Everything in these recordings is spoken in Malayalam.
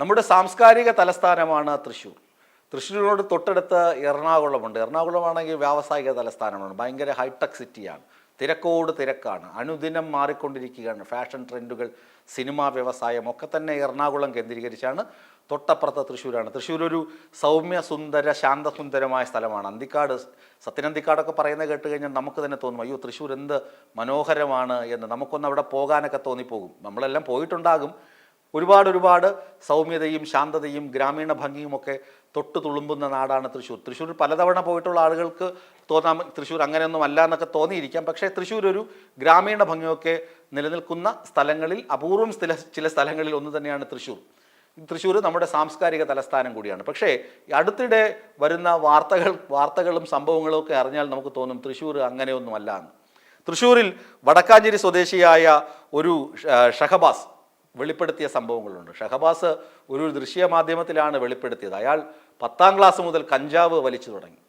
നമ്മുടെ സാംസ്കാരിക തലസ്ഥാനമാണ് തൃശ്ശൂർ. തൃശ്ശൂരിനോട് തൊട്ടടുത്ത് എറണാകുളമുണ്ട്. എറണാകുളമാണെങ്കിൽ വ്യാവസായിക തലസ്ഥാനമാണ്. ഭയങ്കര ഹൈടെക് സിറ്റിയാണ്. തിരക്കോട് തിരക്കാണ്. അനുദിനം മാറിക്കൊണ്ടിരിക്കുകയാണ്. ഫാഷൻ ട്രെൻഡുകൾ സിനിമാ വ്യവസായം ഒക്കെ തന്നെ എറണാകുളം കേന്ദ്രീകരിച്ചാണ്. തൊട്ടപ്പുറത്ത് തൃശ്ശൂരാണ്. തൃശ്ശൂർ ഒരു സൗമ്യ സുന്ദര ശാന്തസുന്ദരമായ സ്ഥലമാണ്. അന്തിക്കാട് സത്യനന്തിക്കാടൊക്കെ പറയുന്നത് കേട്ട് കഴിഞ്ഞാൽ നമുക്ക് തന്നെ തോന്നും അയ്യോ തൃശ്ശൂർ എന്ത് മനോഹരമാണ് എന്ന്. നമുക്കൊന്ന് അവിടെ പോകാനൊക്കെ തോന്നിപ്പോകും. നമ്മളെല്ലാം പോയിട്ടുണ്ടാകും. ഒരുപാട് ഒരുപാട് സൗമ്യതയും ശാന്തതയും ഗ്രാമീണ ഭംഗിയും ഒക്കെ തൊട്ട് തുളുമ്പുന്ന നാടാണ് തൃശ്ശൂർ. തൃശ്ശൂർ പലതവണ പോയിട്ടുള്ള ആളുകൾക്ക് തോന്നാം തൃശ്ശൂർ അങ്ങനെയൊന്നും അല്ല എന്നൊക്കെ തോന്നിയിരിക്കാം. പക്ഷേ തൃശ്ശൂർ ഒരു ഗ്രാമീണ ഭംഗിയൊക്കെ നിലനിൽക്കുന്ന സ്ഥലങ്ങളിൽ അപൂർവം സ്ഥല ചില സ്ഥലങ്ങളിൽ ഒന്ന് തന്നെയാണ് തൃശ്ശൂർ. തൃശ്ശൂർ നമ്മുടെ സാംസ്കാരിക തലസ്ഥാനം കൂടിയാണ്. പക്ഷേ അടുത്തിടെ വരുന്ന വാർത്തകൾ വാർത്തകളും സംഭവങ്ങളും ഒക്കെ അറിഞ്ഞാൽ നമുക്ക് തോന്നും തൃശ്ശൂർ അങ്ങനെയൊന്നുമല്ല എന്ന്. തൃശ്ശൂരിൽ വടക്കാഞ്ചേരി സ്വദേശിയായ ഒരു ഷഹബാസ് വെളിപ്പെടുത്തിയ സംഭവങ്ങളുണ്ട്. ഷഹബാസ് ഒരു ദൃശ്യ മാധ്യമത്തിലാണ് വെളിപ്പെടുത്തിയത്. അയാൾ പത്താം ക്ലാസ് മുതൽ കഞ്ചാവ് വലിച്ചു തുടങ്ങി.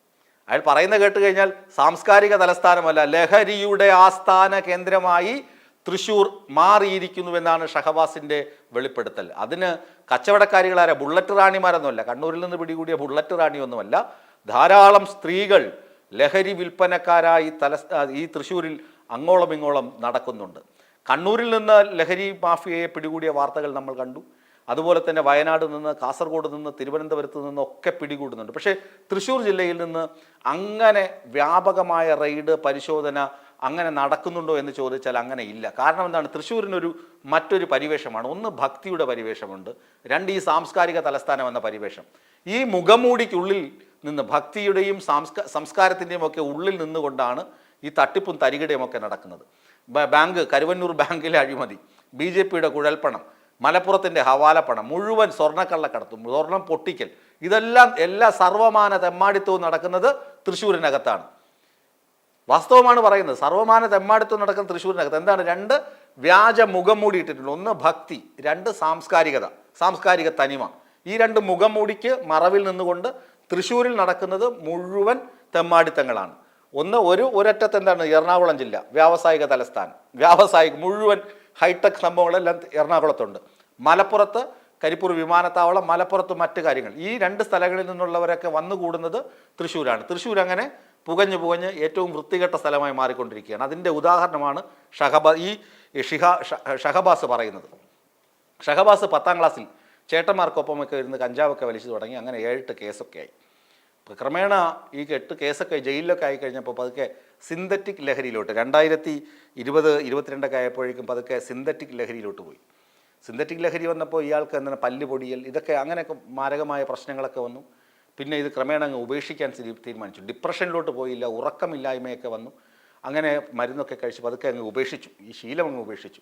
അയാൾ പറയുന്ന കേട്ട് കഴിഞ്ഞാൽ സാംസ്കാരിക തലസ്ഥാനമല്ല ലഹരിയുടെ ആസ്ഥാന കേന്ദ്രമായി തൃശൂർ മാറിയിരിക്കുന്നുവെന്നാണ് ഷഹബാസിന്റെ വെളിപ്പെടുത്തൽ. അതിന് കച്ചവടക്കാരികളാര ബുള്ളറ്റ് റാണിമാരൊന്നുമല്ല കണ്ണൂരിൽ നിന്ന് പിടികൂടിയ ബുള്ളറ്റ് റാണിയൊന്നുമല്ല ധാരാളം സ്ത്രീകൾ ലഹരി വിൽപ്പനക്കാരായി തല ഈ തൃശ്ശൂരിൽ അങ്ങോളം ഇങ്ങോളം നടക്കുന്നുണ്ട്. കണ്ണൂരിൽ നിന്ന് ലഹരി മാഫിയയെ പിടികൂടിയ വാർത്തകൾ നമ്മൾ കണ്ടു. അതുപോലെ തന്നെ വയനാട് നിന്ന് കാസർഗോഡ് നിന്ന് തിരുവനന്തപുരത്ത് നിന്ന് ഒക്കെ പിടികൂടുന്നുണ്ട്. പക്ഷേ തൃശ്ശൂർ ജില്ലയിൽ നിന്ന് അങ്ങനെ വ്യാപകമായ റെയ്ഡ് പരിശോധന അങ്ങനെ നടക്കുന്നുണ്ടോ എന്ന് ചോദിച്ചാൽ അങ്ങനെ ഇല്ല. കാരണം എന്താണ്? തൃശ്ശൂരിനൊരു മറ്റൊരു പരിവേഷമാണ്. ഒന്ന് ഭക്തിയുടെ പരിവേഷമുണ്ട്. രണ്ട് ഈ സാംസ്കാരിക തലസ്ഥാനം എന്ന പരിവേഷം. ഈ മുഖമൂടിക്കുള്ളിൽ നിന്ന് ഭക്തിയുടെയും സാംസ്കാ സംസ്കാരത്തിന്റെയും ഒക്കെ ഉള്ളിൽ നിന്നുകൊണ്ടാണ് ഈ തട്ടിപ്പും തരികിടയും ഒക്കെ നടക്കുന്നത്. ബാങ്ക് കരുവന്നൂർ ബാങ്കിലെ അഴിമതി. ബി ജെ പിയുടെ കുഴൽപ്പണം മലപ്പുറത്തിന്റെ ഹവാലപ്പണം മുഴുവൻ സ്വർണക്കള്ളക്കടത്തും സ്വർണം പൊട്ടിക്കൽ. ഇതെല്ലാം എല്ലാ സർവമാന തെമ്മാടിത്തവും നടക്കുന്നത് തൃശ്ശൂരിനകത്താണ്. വാസ്തവമാണ് പറയുന്നത് സർവമാന തെമ്മാടിത്തം നടക്കുന്ന തൃശ്ശൂരിനകത്ത്. എന്താണ് രണ്ട്? വ്യാജ മുഖം മൂടിയിട്ടിട്ടുണ്ട്. ഒന്ന് ഭക്തി. രണ്ട് സാംസ്കാരികത. സാംസ്കാരിക തനിമ. ഈ രണ്ട് മുഖം മൂടിക്ക് മറവിൽ നിന്നുകൊണ്ട് തൃശ്ശൂരിൽ നടക്കുന്നത് മുഴുവൻ തെമ്മാടിത്തങ്ങളാണ്. ഒന്ന് ഒരു ഒരറ്റത്ത് എന്താണ്? എറണാകുളം ജില്ല വ്യാവസായിക തലസ്ഥാനം. വ്യാവസായിക മുഴുവൻ ഹൈടെക് സംഭവങ്ങളെല്ലാം എറണാകുളത്തുണ്ട്. മലപ്പുറത്ത് കരിപ്പൂർ വിമാനത്താവളം മലപ്പുറത്ത് മറ്റു കാര്യങ്ങൾ. ഈ രണ്ട് സ്ഥലങ്ങളിൽ നിന്നുള്ളവരൊക്കെ വന്നുകൂടുന്നത് തൃശ്ശൂരാണ്. തൃശ്ശൂർ അങ്ങനെ പുകഞ്ഞു പുകഞ്ഞ് ഏറ്റവും വൃത്തികെട്ട സ്ഥലമായി മാറിക്കൊണ്ടിരിക്കുകയാണ്. അതിന്റെ ഉദാഹരണമാണ് ഷഹബ ഈ ഷിഹ ഷഹബാസ് പറയുന്നത്. ഷഹബാസ് പത്താം ക്ലാസ്സിൽ ചേട്ടന്മാർക്കൊപ്പമൊക്കെ ഇരുന്ന് കഞ്ചാവൊക്കെ വലിച്ചു തുടങ്ങി. അങ്ങനെ ഏഴെട്ട് കേസൊക്കെ ആയി. ക്രമേണ ഈ എട്ട് കേസൊക്കെ ജയിലിലൊക്കെ ആയി കഴിഞ്ഞപ്പോൾ പതുക്കെ സിന്തറ്റിക് ലഹരിയിലോട്ട് രണ്ടായിരത്തി ഇരുപത് ഇരുപത്തിരണ്ടൊക്കെ ആയപ്പോഴേക്കും പതുക്കെ സിന്തറ്റിക് ലഹരിയിലോട്ട് പോയി. സിന്തറ്റിക് ലഹരി വന്നപ്പോൾ ഇയാൾക്ക് എന്താണ് പല്ല് പൊടിയൽ ഇതൊക്കെ അങ്ങനെയൊക്കെ മാരകമായ പ്രശ്നങ്ങളൊക്കെ വന്നു. പിന്നെ ഇത് ക്രമേണ അങ്ങ് ഉപേക്ഷിക്കാൻ തീരു- തീരുമാനിച്ചു. ഡിപ്രഷനിലോട്ട് പോയില്ല ഉറക്കമില്ലായ്മയൊക്കെ വന്നു. അങ്ങനെ മരുന്നൊക്കെ കഴിച്ച് പതുക്കെ അങ്ങ് ഉപേക്ഷിച്ചു ഈ ശീലം അങ്ങ് ഉപേക്ഷിച്ചു.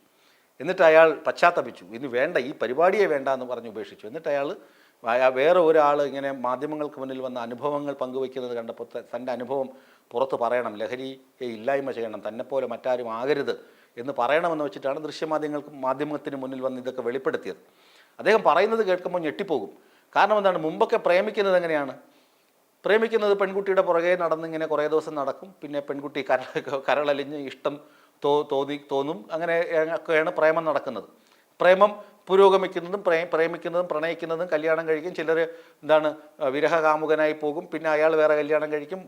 എന്നിട്ട് അയാൾ പശ്ചാത്തപിച്ചു. ഇനി വേണ്ട ഈ പരിപാടിയെ വേണ്ട എന്ന് പറഞ്ഞ് ഉപേക്ഷിച്ചു. എന്നിട്ട് അയാൾ അയാ- വേറെ ഒരാൾ ഇങ്ങനെ മാധ്യമങ്ങൾക്ക് മുന്നിൽ വന്ന അനുഭവങ്ങൾ പങ്കുവയ്ക്കുന്നത് കണ്ടപ്പോൾ തന്റെ അനുഭവം പുറത്ത് പറയണം. ലഹരിയെ ഇല്ലായ്മ ചെയ്യണം. തന്നെപ്പോലെ മറ്റാരും ആകരുത് എന്ന് പറയണമെന്ന് വെച്ചിട്ടാണ് ദൃശ്യമാധ്യമങ്ങൾക്ക് മാധ്യമത്തിന് മുന്നിൽ വന്ന് ഇതൊക്കെ വെളിപ്പെടുത്തിയത്. അദ്ദേഹം പറയുന്നത് കേൾക്കുമ്പോൾ ഞെട്ടിപ്പോകും. കാരണം എന്താണ്? മുമ്പൊക്കെ പ്രേമിക്കുന്നത് എങ്ങനെയാണ്? പ്രേമിക്കുന്നത് പെൺകുട്ടിയുടെ പുറകെ നടന്നിങ്ങനെ കുറേ ദിവസം നടക്കും. പിന്നെ പെൺകുട്ടി കരൾ കരളലിഞ്ഞ് ഇഷ്ടം തോ തോന്നി തോന്നും. അങ്ങനെ ഒക്കെയാണ് പ്രേമം നടക്കുന്നത്. പ്രേമം പുരോഗമിക്കുന്നതും പ്രേ പ്രേമിക്കുന്നതും പ്രണയിക്കുന്നതും കല്യാണം കഴിക്കും. ചിലർ എന്താണ് വിരഹകാമുകനായി പോകും. പിന്നെ അയാൾ വേറെ കല്യാണം കഴിക്കും.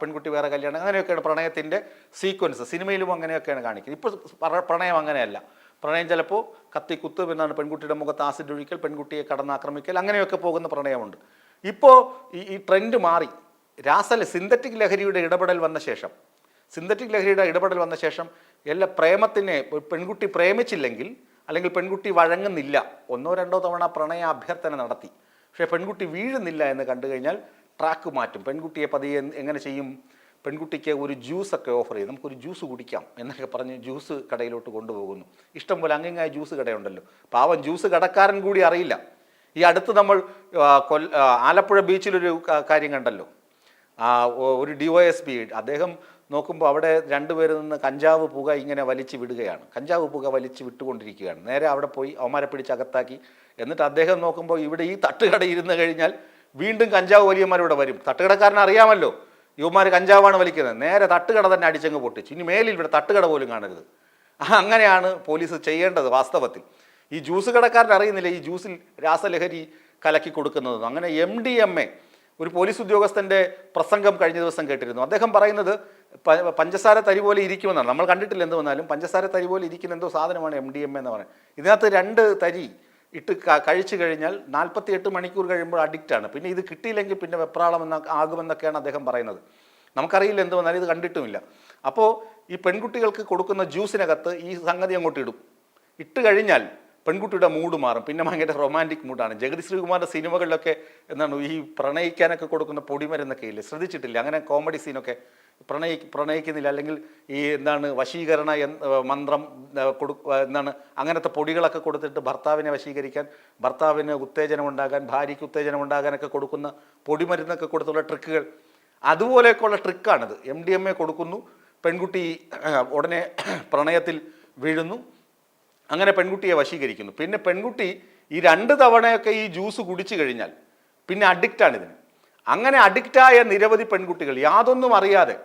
പെൺകുട്ടി വേറെ കല്യാണം. അങ്ങനെയൊക്കെയാണ് പ്രണയത്തിന്റെ സീക്വൻസ് സിനിമയിലും അങ്ങനെയൊക്കെയാണ് കാണിക്കുന്നത്. ഇപ്പോൾ പ്രണയം അങ്ങനെയല്ല. പ്രണയം ചിലപ്പോൾ കത്തിക്കുത്ത് പിന്നാണ് പെൺകുട്ടിയുടെ മുഖത്ത് ആസിഡ് ഒഴിക്കൽ പെൺകുട്ടിയെ കടന്നാക്രമിക്കൽ അങ്ങനെയൊക്കെ പോകുന്ന പ്രണയമുണ്ട്. ഇപ്പോൾ ഈ ട്രെൻഡ് മാറി. രാസല സിന്തറ്റിക് ലഹരിയുടെ ഇടപെടൽ വന്ന ശേഷം സിന്തറ്റിക് ലഹരിയുടെ ഇടപെടൽ വന്ന ശേഷം എല്ലാ പ്രേമത്തിനെ പെൺകുട്ടി പ്രേമിച്ചില്ലെങ്കിൽ അല്ലെങ്കിൽ പെൺകുട്ടി വഴങ്ങുന്നില്ല. ഒന്നോ രണ്ടോ തവണ പ്രണയ അഭ്യർത്ഥന നടത്തി. പക്ഷേ പെൺകുട്ടി വീഴുന്നില്ല എന്ന് കണ്ടു കഴിഞ്ഞാൽ ട്രാക്ക് മാറ്റും. പെൺകുട്ടിയെ പതിയെ എങ്ങനെ ചെയ്യും? പെൺകുട്ടിക്ക് ഒരു ജ്യൂസൊക്കെ ഓഫർ ചെയ്യും. നമുക്കൊരു ജ്യൂസ് കുടിക്കാം എന്നൊക്കെ പറഞ്ഞ് ജ്യൂസ് കടയിലോട്ട് കൊണ്ടുപോകുന്നു. ഇഷ്ടം പോലെ അങ്ങിങ്ങായ ജ്യൂസ് കടയുണ്ടല്ലോ. പാവം ജ്യൂസ് കടക്കാരൻ കൂടി അറിയില്ല. ഈ അടുത്ത് നമ്മൾ കൊൽ ആലപ്പുഴ ബീച്ചിലൊരു കാര്യം കണ്ടല്ലോ. ഒരു ഡി ഒ എസ് പി അദ്ദേഹം നോക്കുമ്പോൾ അവിടെ രണ്ടുപേരിൽ നിന്ന് കഞ്ചാവ് പുക ഇങ്ങനെ വലിച്ചു വിടുകയാണ്. കഞ്ചാവ് പുക വലിച്ചു വിട്ടുകൊണ്ടിരിക്കുകയാണ്. നേരെ അവിടെ പോയി അവന്മാരെ പിടിച്ച് അകത്താക്കി. എന്നിട്ട് അദ്ദേഹം നോക്കുമ്പോൾ ഇവിടെ ഈ തട്ടുകട ഇരുന്ന് കഴിഞ്ഞാൽ വീണ്ടും കഞ്ചാവ് വലിയമാരിവിടെ വരും. തട്ടുകടക്കാരൻ അറിയാമല്ലോ. യുവമാർ കഞ്ചാവാണ് വലിക്കുന്നത്. നേരെ തട്ടുകട തന്നെ അടിച്ചങ്ങ് പൊട്ടിച്ചു. ഇനി മേലിൽ ഇവിടെ തട്ടുകട പോലും കാണരുത്. അങ്ങനെയാണ് പോലീസ് ചെയ്യേണ്ടത് വാസ്തവത്തിൽ. ഈ ജ്യൂസ് കടക്കാരൻ അറിയുന്നില്ല? ഈ ജ്യൂസിൽ രാസലഹരി കലക്കി കൊടുക്കുന്നതെന്ന് അങ്ങനെ എം ഡി എം എ ഒരു പോലീസ് ഉദ്യോഗസ്ഥന്റെ പ്രസംഗം കഴിഞ്ഞ ദിവസം കേട്ടിരുന്നു. അദ്ദേഹം പറയുന്നത് പഞ്ചസാര തരി പോലെ ഇരിക്കുമെന്നാണ്. നമ്മൾ കണ്ടിട്ടില്ല എന്ത് വന്നാലും പഞ്ചസാര തരി പോലെ ഇരിക്കുന്ന എന്തോ സാധനമാണ് എം ഡി എം എന്ന് പറയുന്നത്. ഇതിനകത്ത് രണ്ട് തരി ഇട്ട് കഴിച്ചു കഴിഞ്ഞാൽ നാൽപ്പത്തി എട്ട് മണിക്കൂർ കഴിയുമ്പോൾ അഡിക്റ്റ് ആണ്. പിന്നെ ഇത് കിട്ടിയില്ലെങ്കിൽ പിന്നെ വെപ്രാളം എന്ന ആകുമെന്നൊക്കെയാണ് അദ്ദേഹം പറയുന്നത്. നമുക്കറിയില്ല എന്ത് വന്നാലും ഇത് കണ്ടിട്ടുമില്ല. അപ്പോൾ ഈ പെൺകുട്ടികൾക്ക് കൊടുക്കുന്ന ജ്യൂസിനകത്ത് ഈ സംഗതി അങ്ങോട്ട് ഇടും. ഇട്ട് കഴിഞ്ഞാൽ പെൺകുട്ടിയുടെ മൂഡ് മാറും. പിന്നെ ഭയങ്കര റൊമാന്റിക് മൂഡാണ് ജഗതി ശ്രീകുമാറിന്റെ സിനിമകളിലൊക്കെ എന്താണ് ഈ പ്രണയിക്കാനൊക്കെ കൊടുക്കുന്ന പൊടിമരുന്നൊക്കെ ഇല്ലേ? ശ്രദ്ധിച്ചിട്ടില്ല? അങ്ങനെ കോമഡി സീനൊക്കെ പ്രണയി പ്രണയിക്കുന്നില്ല. അല്ലെങ്കിൽ ഈ എന്താണ് വശീകരണ മന്ത്രം കൊടു എന്താണ് അങ്ങനത്തെ പൊടികളൊക്കെ കൊടുത്തിട്ട് ഭർത്താവിനെ വശീകരിക്കാൻ ഭർത്താവിന് ഉത്തേജനം ഉണ്ടാകാൻ ഭാര്യയ്ക്ക് ഉത്തേജനം ഉണ്ടാകാനൊക്കെ കൊടുക്കുന്ന പൊടിമരുന്നൊക്കെ കൊടുത്തുള്ള ട്രിക്കുകൾ. അതുപോലെയൊക്കെയുള്ള ട്രിക്കാണിത്. എം ഡി എം എ കൊടുക്കുന്നു. പെൺകുട്ടി ഉടനെ പ്രണയത്തിൽ വീഴുന്നു. അങ്ങനെ പെൺകുട്ടിയെ വശീകരിക്കുന്നു. പിന്നെ പെൺകുട്ടി ഈ രണ്ട് തവണയൊക്കെ ഈ ജ്യൂസ് കുടിച്ചു കഴിഞ്ഞാൽ പിന്നെ അഡിക്റ്റാണ് ഇതിന്. അങ്ങനെ അഡിക്റ്റായ നിരവധി പെൺകുട്ടികൾ യാതൊന്നും അറിയാതെ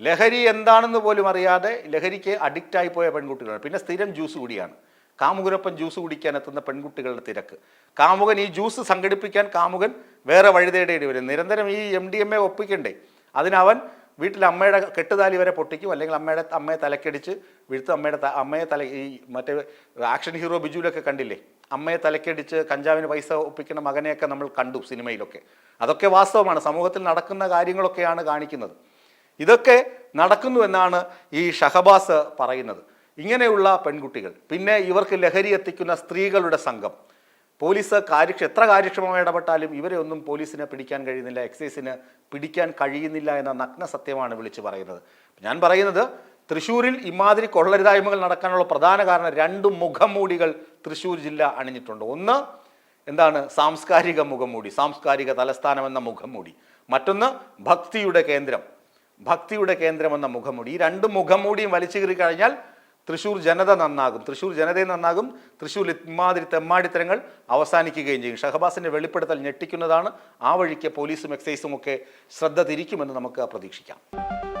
ലഹരി എന്താണെന്ന് പോലും അറിയാതെ ലഹരിക്ക് അഡിക്റ്റായി പോയ പെൺകുട്ടികളാണ്. പിന്നെ സ്ഥിരം ജ്യൂസ് കൂടിയാണ്. കാമുകനൊപ്പം ജ്യൂസ് കുടിക്കാൻ എത്തുന്ന പെൺകുട്ടികളുടെ തിരക്ക്. കാമുകൻ ഈ ജ്യൂസ് സംഘടിപ്പിക്കാൻ കാമുകൻ വേറെ വഴി തേടേണ്ടി വരും. നിരന്തരം ഈ എം ഡി എം എ ഒപ്പിക്കണ്ടേ? അതിനവൻ വീട്ടിൽ അമ്മയുടെ കെട്ടുതാലി വരെ പൊട്ടിക്കും അല്ലെങ്കിൽ അമ്മയുടെ അമ്മയെ തലക്കടിച്ച് വീഴ്ത്ത് അമ്മയുടെ അമ്മയെ തല ഈ മറ്റേ ആക്ഷൻ ഹീറോ ബിജുവിലൊക്കെ കണ്ടില്ലേ? അമ്മയെ തലക്കടിച്ച് കഞ്ചാവിന് പൈസ ഒപ്പിക്കുന്ന മകനെയൊക്കെ നമ്മൾ കണ്ടു സിനിമയിലൊക്കെ. അതൊക്കെ വാസ്തവമാണ്. സമൂഹത്തിൽ നടക്കുന്ന കാര്യങ്ങളൊക്കെയാണ് കാണിക്കുന്നത്. ഇതൊക്കെ നടക്കുന്നു എന്നാണ് ഈ ഷഹബാസ് പറയുന്നത്. ഇങ്ങനെയുള്ള പെൺകുട്ടികൾ. പിന്നെ ഇവർക്ക് ലഹരി എത്തിക്കുന്ന സ്ത്രീകളുടെ സംഘം. പോലീസ് കാര്യക്ഷ എത്ര കാര്യക്ഷമമായി ഇടപെട്ടാലും ഇവരെ ഒന്നും പോലീസിനെ പിടിക്കാൻ കഴിയുന്നില്ല എക്സൈസിന് പിടിക്കാൻ കഴിയുന്നില്ല എന്ന നഗ്ന സത്യമാണ് വിളിച്ചു പറയുന്നത്. ഞാൻ പറയുന്നത് തൃശ്ശൂരിൽ ഇമാതിരി കൊള്ളരുതായ്മകൾ നടക്കാനുള്ള പ്രധാന കാരണം രണ്ട് മുഖംമൂടികൾ തൃശ്ശൂർ ജില്ല അണിഞ്ഞിട്ടുണ്ട്. ഒന്ന് എന്താണ് സാംസ്കാരിക മുഖംമൂടി സാംസ്കാരിക തലസ്ഥാനം എന്ന മുഖംമൂടി. മറ്റൊന്ന് ഭക്തിയുടെ കേന്ദ്രം ഭക്തിയുടെ കേന്ദ്രം എന്ന മുഖംമൂടി. ഈ രണ്ട് മുഖംമൂടിയും വലിച്ചു കീറി കഴിഞ്ഞാൽ തൃശ്ശൂർ ജനത നന്നാകും. തൃശ്ശൂർ ജനതയും നന്നാകും. തൃശ്ശൂർ ഇമാതിരി തെമ്മാടിത്തരങ്ങൾ അവസാനിക്കുകയും ചെയ്യും. ഷഹബാസിന്റെ വെളിപ്പെടുത്തൽ ഞെട്ടിക്കുന്നതാണ്. ആ വഴിക്ക് പോലീസും എക്സൈസും ഒക്കെ ശ്രദ്ധ തിരിക്കുമെന്ന് നമുക്ക് പ്രതീക്ഷിക്കാം.